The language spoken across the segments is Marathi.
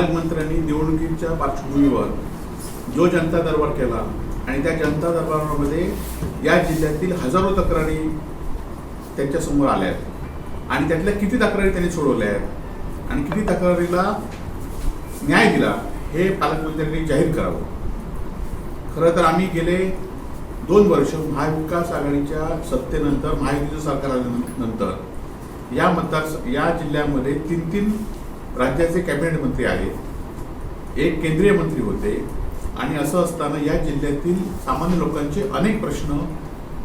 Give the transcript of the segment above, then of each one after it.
पालकमंत्र्यांनी निवडणुकीच्या पार्श्वभूमीवर जो जनता दरबार केला आणि त्या जनता दरबारामध्ये या जिल्ह्यातील हजारो तक्रारी त्यांच्यासमोर आल्या आहेत. आणि त्यातल्या किती तक्रारी त्यांनी सोडवल्या आहेत आणि किती तक्रारीला न्याय दिला हे पालकमंत्र्यांनी जाहीर करावं. खरं तर आम्ही गेले दोन वर्ष महाविकास आघाडीच्या सत्तेनंतर महायुतीचं सरकार आल्यानंतर या मतदार या जिल्ह्यामध्ये तीन तीन राज्याचे कॅबिनेट मंत्री आहेत एक केंद्रीय मंत्री होते आणि असं असताना या जिल्ह्यातील सामान्य लोकांचे अनेक प्रश्न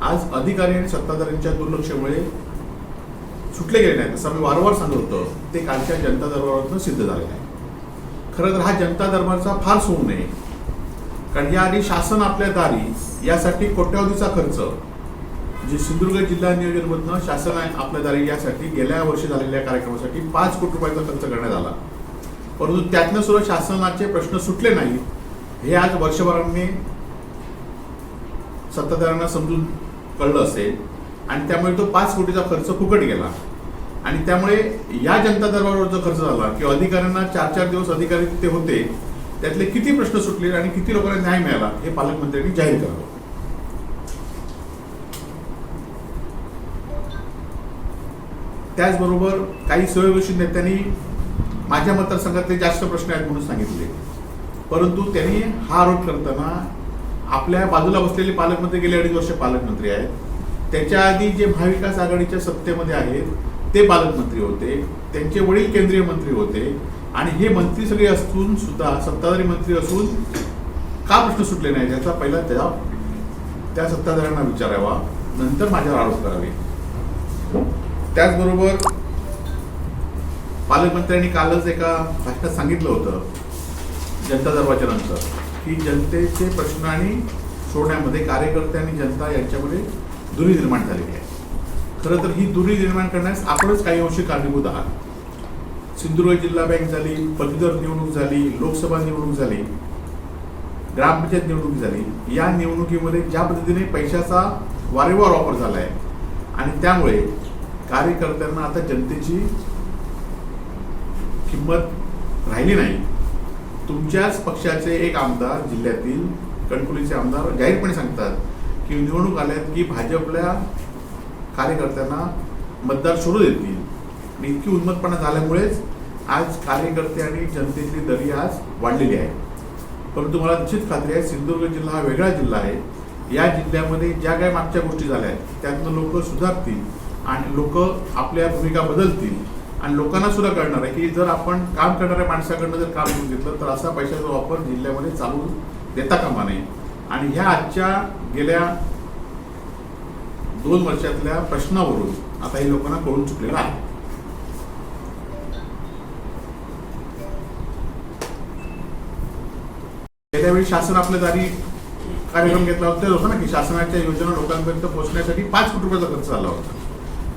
आज अधिकारी आणि सत्ताधाऱ्यांच्या दुर्लक्षामुळे सुटले गेले नाहीत. असं मी वारंवार सांगत होतो. ते कालच्या जनता दरबारातून सिद्ध झालेलं आहे खरं तर हा जनता दरबारचा फार सोडू नये. कारण याआधी शासन आपल्या दारी यासाठी कोट्यावधीचा खर्च जे सिंधुदुर्ग जिल्हा नियोजनमधनं शासन आपल्या दारी यासाठी गेल्या वर्षी झालेल्या कार्यक्रमासाठी पाच कोटी रुपयाचा खर्च करण्यात आला. परंतु त्यातनं सुद्धा शासनाचे प्रश्न सुटले नाहीत. हे आज वर्षभरांनी सत्ताधाऱ्यांना समजून कळलं असेल. आणि त्यामुळे तो पाच कोटीचा खर्च फुकट गेला. आणि त्यामुळे या जनता दरबारवर जो खर्च झाला किंवा अधिकाऱ्यांना चार चार दिवस अधिकारी तिथे होते त्यातले किती प्रश्न सुटले आणि किती लोकांना न्याय मिळाला हे पालकमंत्र्यांनी जाहीर करावं. त्याचबरोबर काही सहयोगी नेत्यांनी माझ्या मतदारसंघातले जास्त प्रश्न आहेत म्हणून सांगितले. परंतु त्यांनी हा आरोप करताना आपल्या बाजूला बसलेले पालकमंत्री गेले अडीच वर्ष पालकमंत्री आहेत. त्याच्या आधी जे महाविकास आघाडीच्या सत्तेमध्ये आहेत ते पालकमंत्री होते त्यांचे वडील केंद्रीय मंत्री होते आणि हे मंत्री सगळे असून सुद्धा सत्ताधारी मंत्री असून का प्रश्न सुटले नाही याचा पहिला त्या त्या सत्ताधाऱ्यांना विचारावा नंतर माझ्यावर आरोप करावे. त्याचबरोबर पालकमंत्र्यांनी कालच एका भाषणात सांगितलं होतं जनता दरवाजानंतर नंतर की जनतेचे प्रश्न आणि सोडण्यामध्ये कार्यकर्ते आणि जनता यांच्यामध्ये दुरी निर्माण झालेली आहे. खरं तर ही दुरी निर्माण करण्यास आपणच काही अंशी कारणीभूत आहात. सिंधुदुर्ग जिल्हा बँक झाली पदवीधर निवडणूक झाली लोकसभा निवडणूक झाली ग्रामपंचायत निवडणूक झाली या निवडणुकीमध्ये ज्या पद्धतीने पैशाचा वारेवार वापर झाला आहे आणि त्यामुळे कार्यकर्त्यांना आता जनतेची किंमत राहिली नाही. तुमच्याच पक्षाचे एक आमदार जिल्ह्यातील कणकुलीचे आमदार जाहीरपणे सांगतात की निवडणूक आल्यात की भाजपल्या कार्यकर्त्यांना मतदार सोडू देतील. आणि इतकी उन्मतपणा झाल्यामुळेच आज कार्यकर्ते आणि जनतेची दरी आज वाढलेली आहे. परंतु मला निश्चित खात्री आहे सिंधुदुर्ग जिल्हा हा वेगळा जिल्हा आहे. या जिल्ह्यामध्ये ज्या काही मागच्या गोष्टी झाल्या आहेत त्यातनं लोक सुधारतील. आणि लोक आपल्या भूमिका बदलतील. आणि लोकांना सुद्धा कळणार आहे की जर आपण काम करणाऱ्या माणसाकडनं जर काम करून घेतलं तर असा पैशाचा वापर जिल्ह्यामध्ये चालू देता कामा नये. आणि ह्या आजच्या गेल्या दोन वर्षातल्या प्रश्नावरून आता हे लोकांना कळून चुकलेलं आहे. गेल्या वेळी शासन आपल्या दारी कार्यक्रम घेतला होता. ते होतं ना की शासनाच्या योजना लोकांपर्यंत पोहोचण्यासाठी पाच कोटी रुपयाचा खर्च झाला होता.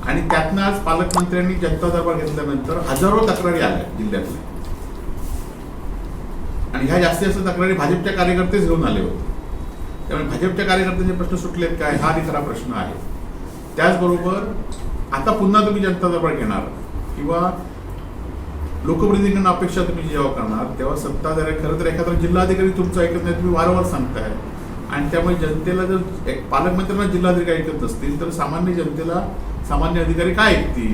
आणि त्यातनं आज पालकमंत्र्यांनी जनता दरबार घेतल्यानंतर हजारो तक्रारी आल्या जिल्ह्यातल्या आणि ह्या जास्तीत जास्त तक्रारी भाजपच्या कार्यकर्तेच घेऊन आले होते. त्यामुळे भाजपच्या कार्यकर्त्यांचे प्रश्न सुटलेत काय हा आणि खरा प्रश्न आहे. त्याचबरोबर आता पुन्हा तुम्ही जनता दरबार घेणार किंवा लोकप्रतिनिधींना अपेक्षा तुम्ही जेव्हा करणार तेव्हा सत्ताधारी खरं तर एखादा जिल्हाधिकारी तुमचं ऐकत नाही तुम्ही वारंवार सांगताय. आणि त्यामुळे जनतेला जर एक पालकमंत्र्यांना जिल्हाधिकारी ऐकत असतील तर सामान्य जनतेला सामान्य अधिकारी काय ऐकतील